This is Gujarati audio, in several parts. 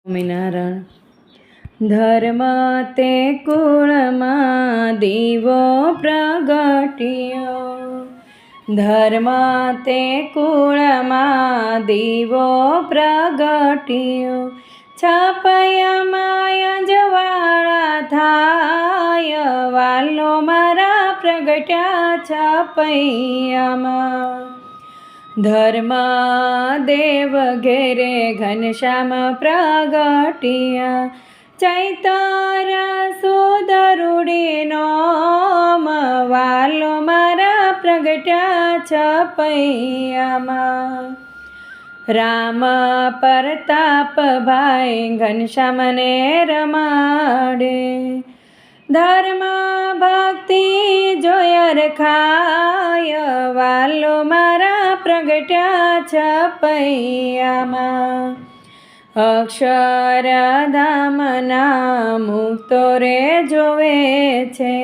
સ્વામિનારાયણ. ધર્મ તે કુળમાં દીવો પ્રગટ્યો. ધર્મ તે કુળમાં દીવો પ્રગટ્યો. છપયામાય જવાળા થાય, વાલો મારા પ્રગટ્યા છપૈયામાં. ધર્મ દેવ ઘેરે ઘનશ્યામ પ્રગટિયા ચૈતર સુદરુડીનો વાલો મારા પ્રગટ્યા છપૈયામાં રામ પરતાપ ભાઈ ઘનશ્યામને રમાડે ધર્મ ભક્તિ જોયર ખાય વાલો છપૈયામાં અક્ષરધામના મુક્તો રે જોવે છે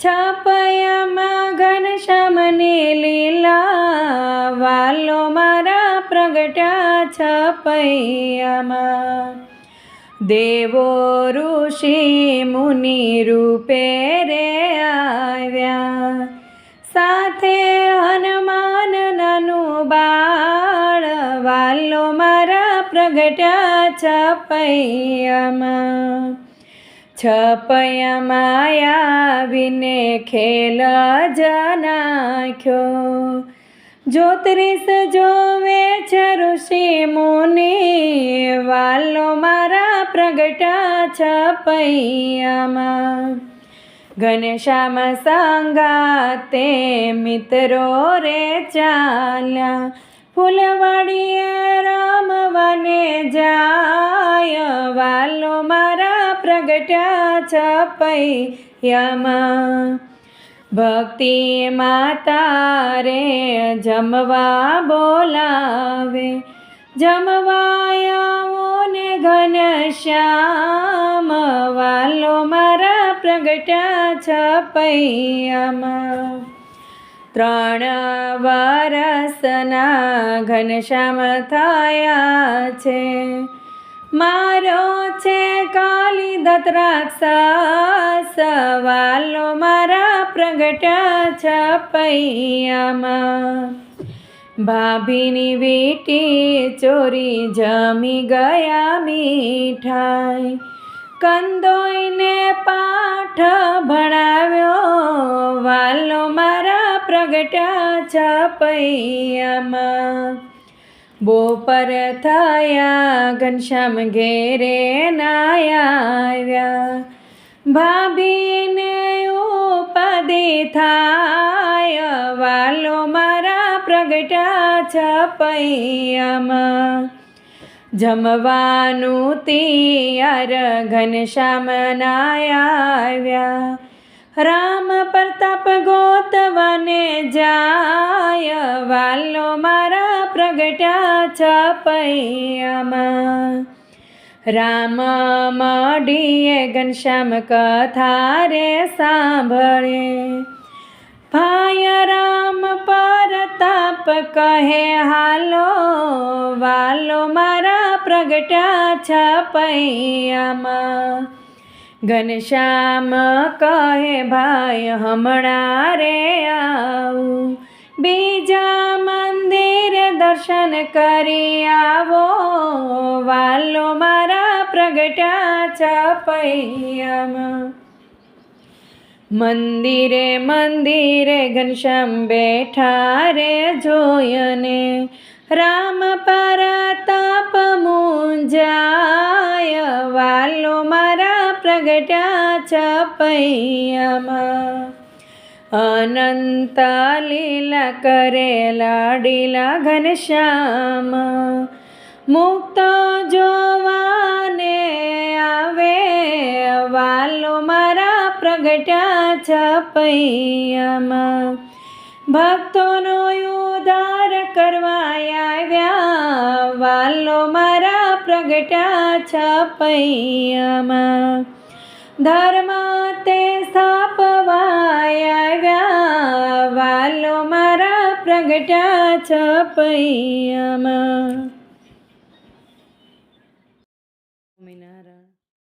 છપૈયામાં ઘનશ્યામની લીલા વાલો મારા પ્રગટ્યા છપૈયામાં દેવો ઋષિ મુનિ રૂપે રે આવ્યા સાથે પ્રગટ્યા છપૈયામાં છપૈયામાં આવીને ખેલ જનાખ્યો. જ્યોતિષ જોવે છે ઋષિ મુનિ, વાલો મારા પ્રગટા છપૈયામાં. ઘનશ્યામ સંગાતે મિત્રો રે ચાલ્યા ફૂલવાડીએ રામવાને જાય, વાલો મારા પ્રગટ્યા છપૈયામાં. ભક્તિ માતા રે જમવા બોલાવે જમવાયાઓ ને ઘનશ્યામ વાલો મારા પ્રગટ્યા છપૈયામાં. ત્રણ વરસના ઘનશ્યામ થયા છે. મારો છે કાલી દત્રાક્ષ સવાલો મારા પ્રગટ છપૈયામાં. ભાભીની વીટી ચોરી જમી ગયા મીઠાઈ. કંદોઈને પાઠ ભણાવ્યો, વાલો પ્રગટ્યા બો બોપર થયા, ઘનશ્યામ ઘેરે નાયા ભાભીને ઉપાધિ થાય, વાલો મારા પ્રગટા છપૈયામાં જમવાનું તિયાર, ઘનશ્યામ નાયા રામ પ્રતાપ ગોતવાને જાય, વાલો મારા પ્રગટ્યા છપૈયામાં. રામ મઢીએ ઘનશ્યામ કથા રે સાંભળે. ભાય રામ પરતાપ કહે, હાલો, વાલો મારા પ્રગટ્યા છપૈયામાં. ઘનશ્યામ કહે, ભાઈ, હમણાં રે આવું. બીજા મંદિર દર્શન કરી આવો. વાલો મારા પ્રગટા છપૈયામાં મંદિરે મંદિરે ઘનશ્યામ બેઠા રે જોયને રામ પરતાપ તાપ વાલો મારા પ્રગટા છપૈયામાં. અનંત લીલા કરે લાડીલા ઘનશ્યામ. મુક્ત જોવાને આવે વાલો મારા પ્રગટા છપૈયામાં. ભક્તોનો ઉદ્ધાર કરવા આવ્યા, વાલો મારા પ્રગટા છપૈયામાં. ધર્મ તે આવ્યા વાલો મારા પ્રગટા છપૈયામાં.